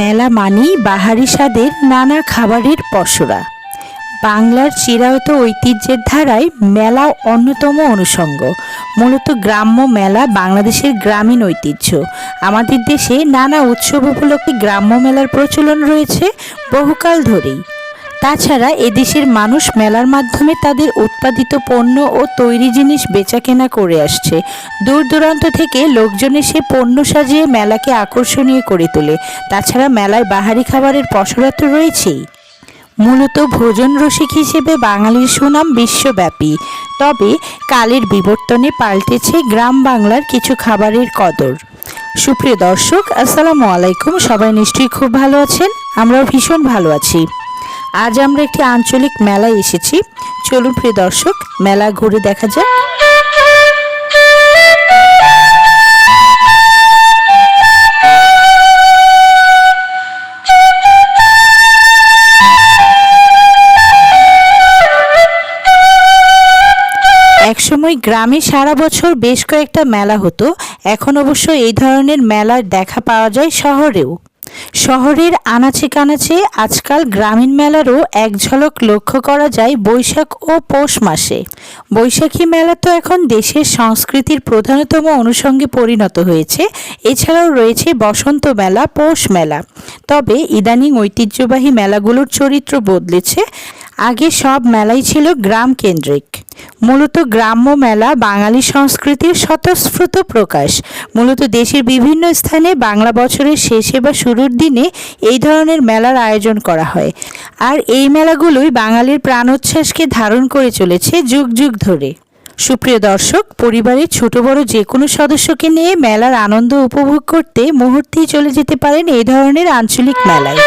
মেলা বাহারি স্বাদের নানা খাবারের পসরা। বাংলার চিরায়ত ঐতিহ্যের ধারায় মেলা অন্যতম অনুষঙ্গ। মূলত গ্রাম্য মেলা বাংলাদেশের গ্রামীণ ঐতিহ্য। আমাদের দেশে নানা উৎসব উপলক্ষে গ্রাম্য মেলার প্রচলন রয়েছে বহুকাল ধরেই। তাছাড়া এদেশের মানুষ মেলার মাধ্যমে তাদের উৎপাদিত পণ্য ও তৈরি জিনিস বেচাকেনা করে আসছে। দূর দূরান্ত থেকে লোকজন এসে পণ্য সাজিয়ে মেলাকে আকর্ষণীয় করে তোলে। তাছাড়া মেলায় বাহারি খাবারের পসরা তো রয়েছেই। মূলত ভোজন রসিক হিসেবে বাঙালির সুনাম বিশ্বব্যাপী। তবে কালের বিবর্তনে পাল্টেছে গ্রাম বাংলার কিছু খাবারের কদর। সুপ্রিয় দর্শক, আসসালামু আলাইকুম। সবাই নিশ্চয়ই খুব ভালো আছেন। আমরাও ভীষণ ভালো আছি। আজ আমরা একটি আঞ্চলিক মেলায় এসেছি। চলুন প্রিয় দর্শক, মেলা ঘুরে দেখা যাক। একসময় গ্রামে সারা বছর বেশ কয়েকটা মেলা হতো। এখন অবশ্য এই ধরনের মেলার দেখা পাওয়া যায় শহরেও। শহরের আনাচে কানাচে আজকাল গ্রামীণ মেলারও এক ঝলক লক্ষ্য করা যায় বৈশাখ ও পৌষ মাসে। বৈশাখী মেলা তো এখন দেশের সংস্কৃতির প্রধানতম অনুষঙ্গে পরিণত হয়েছে। এছাড়াও রয়েছে বসন্ত মেলা, পৌষ মেলা। তবে ইদানিং ঐতিহ্যবাহী মেলাগুলোর চরিত্র বদলেছে। আগে সব মেলাই ছিল গ্রাম কেন্দ্রিক মূলত গ্রাম্য মেলা, বাঙালি সংস্কৃতির স্বতঃস্ফূর্ত প্রকাশ। মূলত দেশের বিভিন্ন স্থানে বাংলা বছরের শেষে বা শুরুর দিনে এই ধরনের মেলার আয়োজন করা হয়। আর এই মেলাগুলোই বাঙালির প্রাণোচ্ছ্বাসকে ধারণ করে চলেছে যুগ যুগ ধরে। সুপ্রিয় দর্শক, পরিবারের ছোট বড় যে কোনো সদস্যকে নিয়ে মেলার আনন্দ উপভোগ করতে মুহূর্তেই চলে যেতে পারেন এই ধরনের আঞ্চলিক মেলায়।